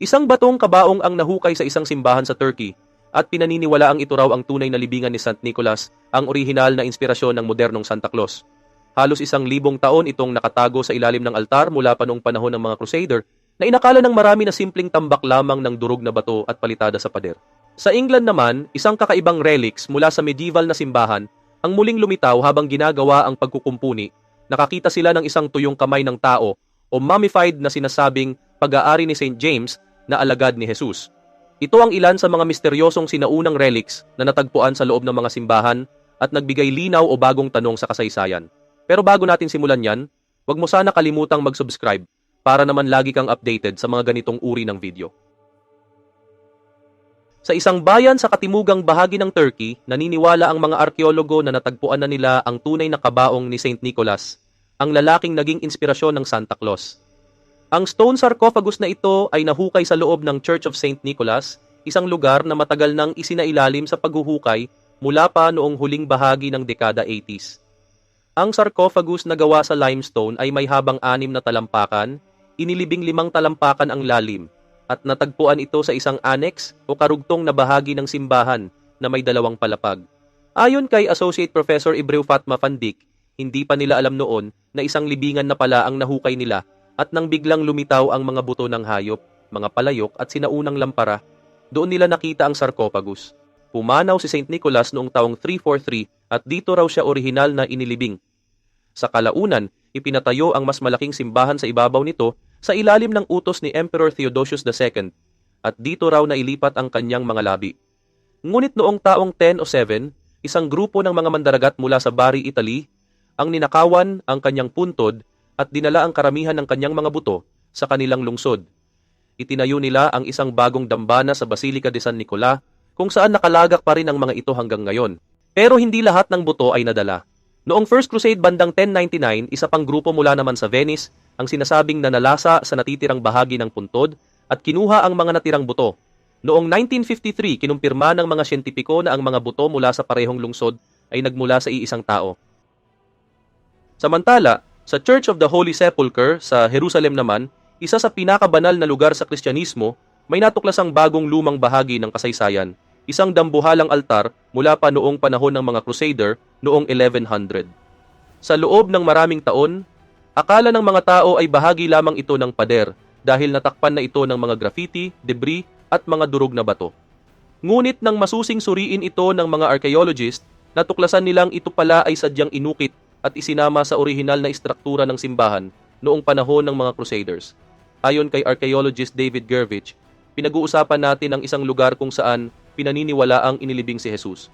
Isang batong kabaong ang nahukay sa isang simbahan sa Turkey at pinaniniwalaang ito raw ang tunay na libingan ni St. Nicholas, ang orihinal na inspirasyon ng modernong Santa Claus. Halos isang libong taon itong nakatago sa ilalim ng altar mula pa noong panahon ng mga Crusader na inakala ng marami na simpleng tambak lamang ng durog na bato at palitada sa pader. Sa England naman, isang kakaibang relics mula sa medieval na simbahan ang muling lumitaw habang ginagawa ang pagkukumpuni. Nakakita sila ng isang tuyong kamay ng tao o mummified na sinasabing pag-aari ni St. James na alagad ni Jesus. Ito ang ilan sa mga misteryosong sinaunang relics na natagpuan sa loob ng mga simbahan at nagbigay linaw o bagong tanong sa kasaysayan. Pero bago natin simulan yan, huwag mo sana kalimutang mag-subscribe para naman lagi kang updated sa mga ganitong uri ng video. Sa isang bayan sa katimugang bahagi ng Turkey, naniniwala ang mga arkeologo na natagpuan na nila ang tunay na kabaong ni St. Nicholas, ang lalaking naging inspirasyon ng Santa Claus. Ang stone sarcophagus na ito ay nahukay sa loob ng Church of St. Nicholas, isang lugar na matagal nang isinailalim sa paghuhukay mula pa noong huling bahagi ng dekada 80s. Ang sarcophagus na gawa sa limestone ay may habang anim na talampakan, inilibing limang talampakan ang lalim, at natagpuan ito sa isang annex o karugtong na bahagi ng simbahan na may dalawang palapag. Ayon kay Associate Professor Ibreu Fatma Fandik, hindi pa nila alam noon na isang libingan na pala ang nahukay nila at nang biglang lumitaw ang mga buto ng hayop, mga palayok at sinaunang lampara, doon nila nakita ang sarcophagus. Pumanaw si St. Nicholas noong taong 343 at dito raw siya orihinal na inilibing. Sa kalaunan, ipinatayo ang mas malaking simbahan sa ibabaw nito sa ilalim ng utos ni Emperor Theodosius II at dito raw nailipat ang kanyang mga labi. Ngunit noong taong 10 o 7, isang grupo ng mga mandaragat mula sa Bari, Italy, ang ninakawan ang kanyang puntod at dinala ang karamihan ng kanyang mga buto sa kanilang lungsod. Itinayo nila ang isang bagong dambana sa Basilica de San Nicola kung saan nakalagak pa rin ang mga ito hanggang ngayon. Pero hindi lahat ng buto ay nadala. Noong First Crusade bandang 1099, isa pang grupo mula naman sa Venice ang sinasabing nanalasa sa natitirang bahagi ng puntod at kinuha ang mga natirang buto. Noong 1953, kinumpirma ng mga siyentipiko na ang mga buto mula sa parehong lungsod ay nagmula sa iisang tao. Samantala, sa Church of the Holy Sepulchre sa Jerusalem naman, isa sa pinakabanal na lugar sa Kristyanismo, may natuklasang bagong lumang bahagi ng kasaysayan, isang dambuhalang altar mula pa noong panahon ng mga Crusader noong 1100. Sa loob ng maraming taon, akala ng mga tao ay bahagi lamang ito ng pader dahil natakpan na ito ng mga graffiti, debris at mga durog na bato. Ngunit nang masusing suriin ito ng mga archaeologist, natuklasan nilang ito pala ay sadyang inukit at isinama sa orihinal na istruktura ng simbahan noong panahon ng mga Crusaders. Ayon kay archaeologist David Gervich, pinag-uusapan natin ang isang lugar kung saan pinaniniwala ang inilibing si Jesus.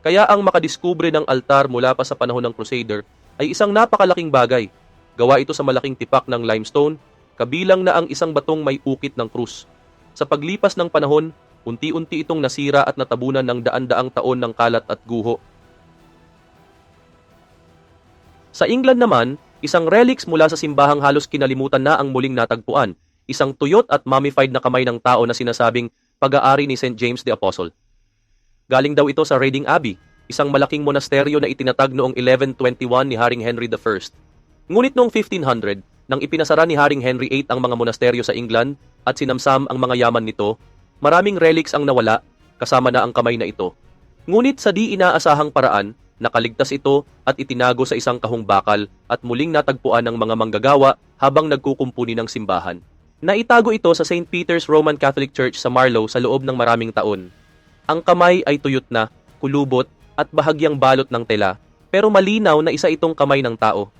Kaya ang makadiskubre ng altar mula pa sa panahon ng Crusader ay isang napakalaking bagay. Gawa ito sa malaking tipak ng limestone, kabilang na ang isang batong may ukit ng krus. Sa paglipas ng panahon, unti-unti itong nasira at natabunan ng daan-daang taon ng kalat at guho sa England naman, isang relics mula sa simbahang halos kinalimutan na ang muling natagpuan, isang tuyot at mummified na kamay ng tao na sinasabing pag-aari ni St. James the Apostle. Galing daw ito sa Reading Abbey, isang malaking monasteryo na itinatag noong 1121 ni Haring Henry I. Ngunit noong 1500, nang ipinasara ni Haring Henry VIII ang mga monasteryo sa England at sinamsam ang mga yaman nito, maraming relics ang nawala, kasama na ang kamay na ito. Ngunit sa di inaasahang paraan, Nakaligtas ito at itinago sa isang kahong bakal at muling natagpuan ng mga manggagawa habang nagkukumpuni ng simbahan. Naitago ito sa St. Peter's Roman Catholic Church sa Marlow sa loob ng maraming taon. Ang kamay ay tuyot na, kulubot at bahagyang balot ng tela, pero malinaw na isa itong kamay ng tao.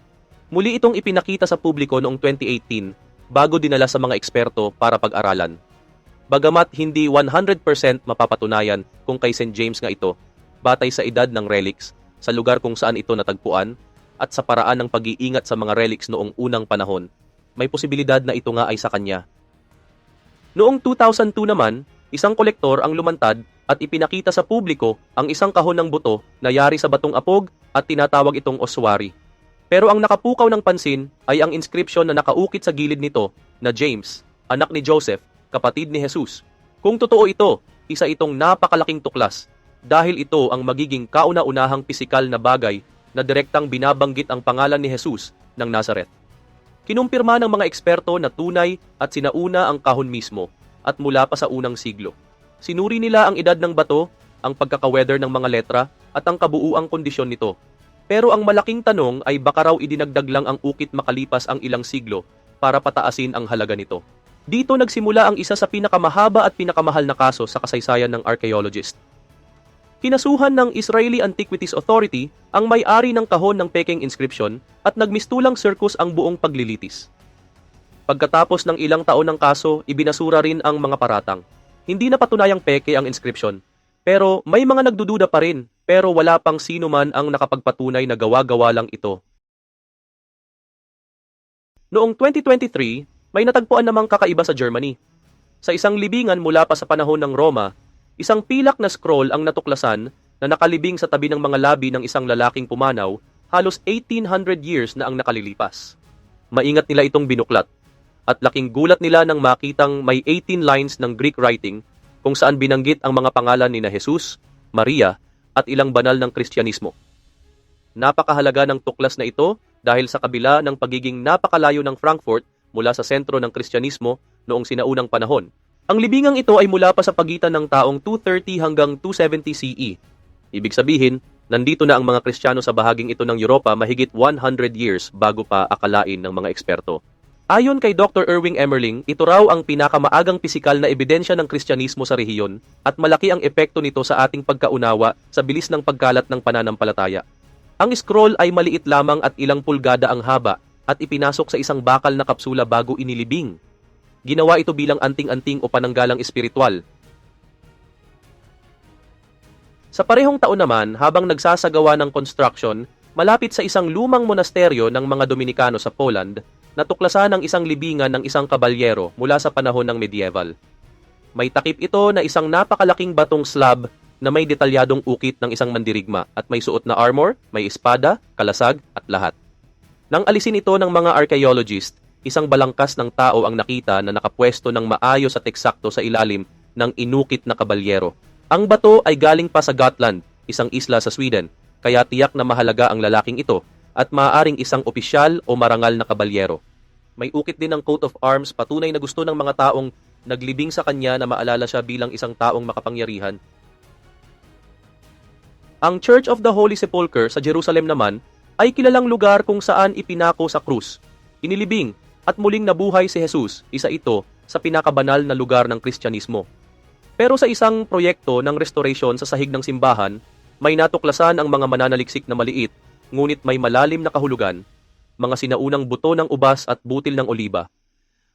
Muli itong ipinakita sa publiko noong 2018 bago dinala sa mga eksperto para pag-aralan. Bagamat hindi 100% mapapatunayan kung kay St. James nga ito, batay sa edad ng relics, sa lugar kung saan ito natagpuan at sa paraan ng pag-iingat sa mga relics noong unang panahon, may posibilidad na ito nga ay sa kanya. Noong 2002 naman, isang kolektor ang lumantad at ipinakita sa publiko ang isang kahon ng buto na yari sa batong apog at tinatawag itong oswari. Pero ang nakapukaw ng pansin ay ang inscription na nakaukit sa gilid nito na James, anak ni Joseph, kapatid ni Jesus. Kung totoo ito, isa itong napakalaking tuklas dahil ito ang magiging kauna-unahang pisikal na bagay na direktang binabanggit ang pangalan ni Jesus ng Nazareth. Kinumpirma ng mga eksperto na tunay at sinauna ang kahon mismo at mula pa sa unang siglo. Sinuri nila ang edad ng bato, ang pagkakaweather ng mga letra, at ang kabuuang kondisyon nito. Pero ang malaking tanong ay baka raw idinagdag lang ang ukit makalipas ang ilang siglo para pataasin ang halaga nito. Dito nagsimula ang isa sa pinakamahaba at pinakamahal na kaso sa kasaysayan ng archaeologist. Kinasuhan ng Israeli Antiquities Authority ang may-ari ng kahon ng Peking inscription at nagmistulang circus ang buong paglilitis. Pagkatapos ng ilang taon ng kaso, ibinasura rin ang mga paratang. Hindi na patunayang peke ang inscription, pero may mga nagdududa pa rin, pero wala pang sino man ang nakapagpatunay na gawa-gawa lang ito. Noong 2023, may natagpuan namang kakaiba sa Germany. Sa isang libingan mula pa sa panahon ng Roma, isang pilak na scroll ang natuklasan na nakalibing sa tabi ng mga labi ng isang lalaking pumanaw halos 1800 years na ang nakalilipas. Maingat nila itong binuklat at laking gulat nila nang makitang may 18 lines ng Greek writing kung saan binanggit ang mga pangalan ni na Jesus, Maria, at ilang banal ng Kristyanismo. Napakahalaga ng tuklas na ito dahil sa kabila ng pagiging napakalayo ng Frankfurt mula sa sentro ng Kristyanismo noong sinaunang panahon. Ang libingang ito ay mula pa sa pagitan ng taong 230 hanggang 270 CE. Ibig sabihin, nandito na ang mga Kristiyano sa bahaging ito ng Europa mahigit 100 years bago pa akalain ng mga eksperto. Ayon kay Dr. Erwing Emerling, ito raw ang pinakamaagang pisikal na ebidensya ng Kristyanismo sa rehiyon at malaki ang epekto nito sa ating pagkaunawa sa bilis ng pagkalat ng pananampalataya. Ang scroll ay maliit lamang at ilang pulgada ang haba at ipinasok sa isang bakal na kapsula bago inilibing. Ginawa ito bilang anting-anting o pananggalang espiritual. Sa parehong taon naman, habang nagsasagawa ng construction, malapit sa isang lumang monasteryo ng mga Dominikano sa Poland, natuklasan ang isang libingan ng isang kabalyero mula sa panahon ng medieval. May takip ito na isang napakalaking batong slab na may detalyadong ukit ng isang mandirigma at may suot na armor, may espada, kalasag at lahat. Nang alisin ito ng mga archaeologist, isang balangkas ng tao ang nakita na nakapwesto ng maayos at eksakto sa ilalim ng inukit na kabalyero. Ang bato ay galing pa sa Gotland, isang isla sa Sweden, kaya tiyak na mahalaga ang lalaking ito at maaaring isang opisyal o marangal na kabalyero. May ukit din ng coat of arms patunay na gusto ng mga taong naglibing sa kanya na maalala siya bilang isang taong makapangyarihan. Ang Church of the Holy Sepulchre sa Jerusalem naman ay kilalang lugar kung saan ipinako sa krus, inilibing at muling nabuhay si Jesus, isa ito sa pinakabanal na lugar ng Kristyanismo. Pero sa isang proyekto ng restoration sa sahig ng simbahan, may natuklasan ang mga mananaliksik na maliit, ngunit may malalim na kahulugan, mga sinaunang buto ng ubas at butil ng oliba.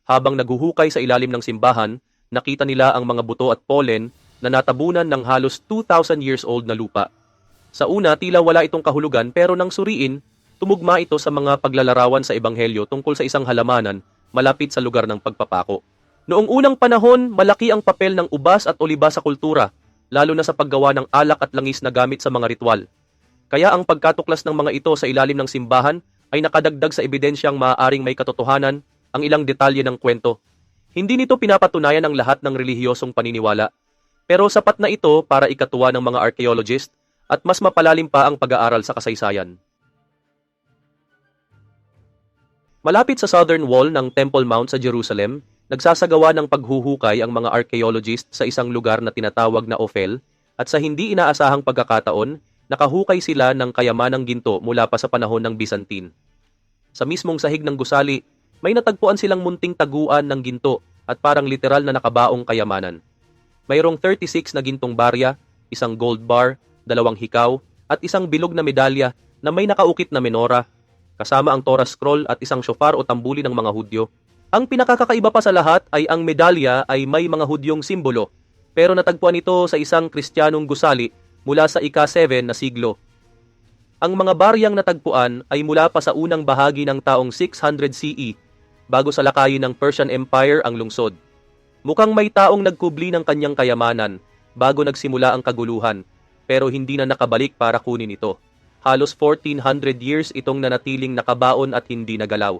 Habang naguhukay sa ilalim ng simbahan, nakita nila ang mga buto at pollen na natabunan ng halos 2,000 years old na lupa. Sa una, tila wala itong kahulugan pero nang suriin, tumugma ito sa mga paglalarawan sa Ebanghelyo tungkol sa isang halamanan malapit sa lugar ng pagpapako. Noong unang panahon, malaki ang papel ng ubas at oliba sa kultura, lalo na sa paggawa ng alak at langis na gamit sa mga ritual. Kaya ang pagkatuklas ng mga ito sa ilalim ng simbahan ay nakadagdag sa ebidensyang maaaring may katotohanan ang ilang detalye ng kwento. Hindi nito pinapatunayan ang lahat ng relihiyosong paniniwala, pero sapat na ito para ikatuwa ng mga archaeologist at mas mapalalim pa ang pag-aaral sa kasaysayan. Malapit sa southern wall ng Temple Mount sa Jerusalem, nagsasagawa ng paghuhukay ang mga archaeologist sa isang lugar na tinatawag na Ophel at sa hindi inaasahang pagkakataon, nakahukay sila ng kayamanang ginto mula pa sa panahon ng Byzantine. Sa mismong sahig ng gusali, may natagpuan silang munting taguan ng ginto at parang literal na nakabaong kayamanan. Mayroong 36 na gintong barya, isang gold bar, dalawang hikaw, at isang bilog na medalya na may nakaukit na menora, kasama ang Torah scroll at isang shofar o tambuli ng mga Hudyo. Ang pinakakakaiba pa sa lahat ay ang medalya ay may mga Hudyong simbolo, pero natagpuan ito sa isang Kristiyanong gusali mula sa ika-7 na siglo. Ang mga baryang natagpuan ay mula pa sa unang bahagi ng taong 600 CE bago sa lakayin ng Persian Empire ang lungsod. Mukhang may taong nagkubli ng kanyang kayamanan bago nagsimula ang kaguluhan, pero hindi na nakabalik para kunin ito. Halos 1400 years itong nanatiling nakabaon at hindi nagalaw.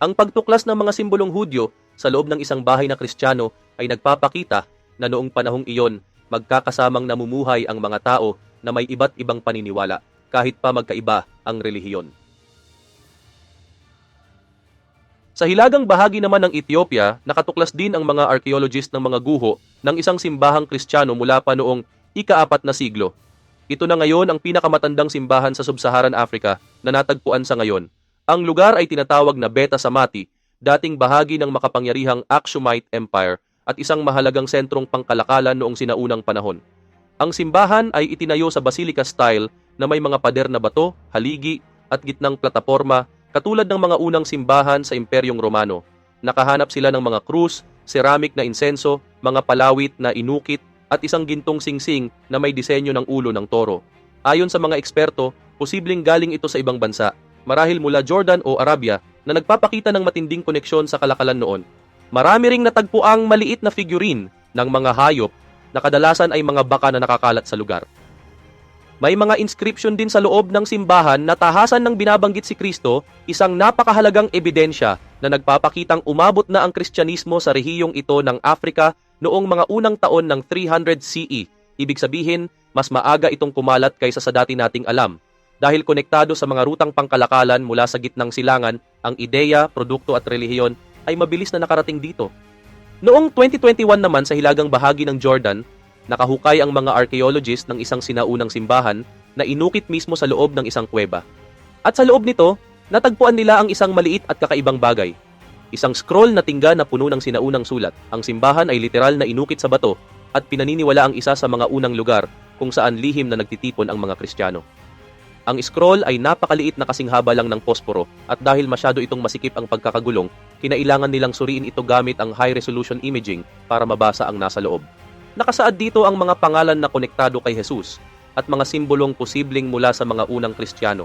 Ang pagtuklas ng mga simbolong Hudyo sa loob ng isang bahay na Kristiyano ay nagpapakita na noong panahong iyon, magkakasamang namumuhay ang mga tao na may iba't ibang paniniwala, kahit pa magkaiba ang relihiyon. Sa hilagang bahagi naman ng Ethiopia, nakatuklas din ang mga archaeologist ng mga guho ng isang simbahang kristyano mula pa noong ikaapat na siglo. Ito na ngayon ang pinakamatandang simbahan sa Sub-Saharan Africa na natagpuan sa ngayon. Ang lugar ay tinatawag na Beta Samati, dating bahagi ng makapangyarihang Aksumite Empire at isang mahalagang sentrong pangkalakalan noong sinaunang panahon. Ang simbahan ay itinayo sa basilica style na may mga pader na bato, haligi at gitnang plataporma katulad ng mga unang simbahan sa Imperyong Romano. Nakahanap sila ng mga krus, ceramic na insenso, mga palawit na inukit at isang gintong singsing na may disenyo ng ulo ng toro. Ayon sa mga eksperto, posibleng galing ito sa ibang bansa, marahil mula Jordan o Arabia na nagpapakita ng matinding koneksyon sa kalakalan noon. Marami ring natagpuang maliit na figurine ng mga hayop na kadalasan ay mga baka na nakakalat sa lugar. May mga inscription din sa loob ng simbahan na tahasan ng binabanggit si Kristo, isang napakahalagang ebidensya na nagpapakitang umabot na ang Kristyanismo sa rehiyong ito ng Afrika noong mga unang taon ng 300 CE. Ibig sabihin, mas maaga itong kumalat kaysa sa dati nating alam. Dahil konektado sa mga rutang pangkalakalan mula sa gitnang silangan, ang ideya, produkto at relihiyon ay mabilis na nakarating dito. Noong 2021 naman sa hilagang bahagi ng Jordan, nakahukay ang mga archaeologist ng isang sinaunang simbahan na inukit mismo sa loob ng isang kuweba. At sa loob nito, natagpuan nila ang isang maliit at kakaibang bagay. Isang scroll na tingga na puno ng sinaunang sulat. Ang simbahan ay literal na inukit sa bato at pinaniniwala ang isa sa mga unang lugar kung saan lihim na nagtitipon ang mga Kristiyano. Ang scroll ay napakaliit na kasing haba lang ng posporo at dahil masyado itong masikip ang pagkakagulong, kinailangan nilang suriin ito gamit ang high-resolution imaging para mabasa ang nasa loob. Nakasaad dito ang mga pangalan na konektado kay Jesus at mga simbolong posibleng mula sa mga unang Kristiyano.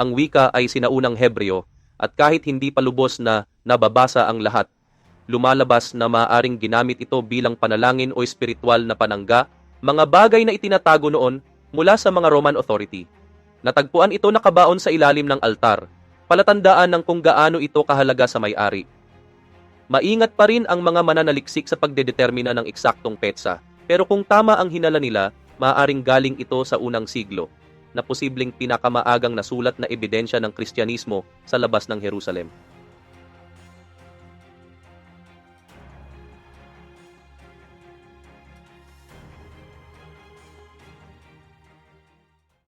Ang wika ay sinaunang Hebreo at kahit hindi pa lubos na nababasa ang lahat, lumalabas na maaring ginamit ito bilang panalangin o espiritual na panangga, mga bagay na itinatago noon mula sa mga Roman authority. Natagpuan ito nakabaon sa ilalim ng altar, palatandaan ng kung gaano ito kahalaga sa may-ari. Maingat pa rin ang mga mananaliksik sa pagdedetermina ng eksaktong petsa, pero kung tama ang hinala nila, maaaring galing ito sa unang siglo, na posibleng pinakamaagang nasulat na ebidensya ng Kristyanismo sa labas ng Jerusalem.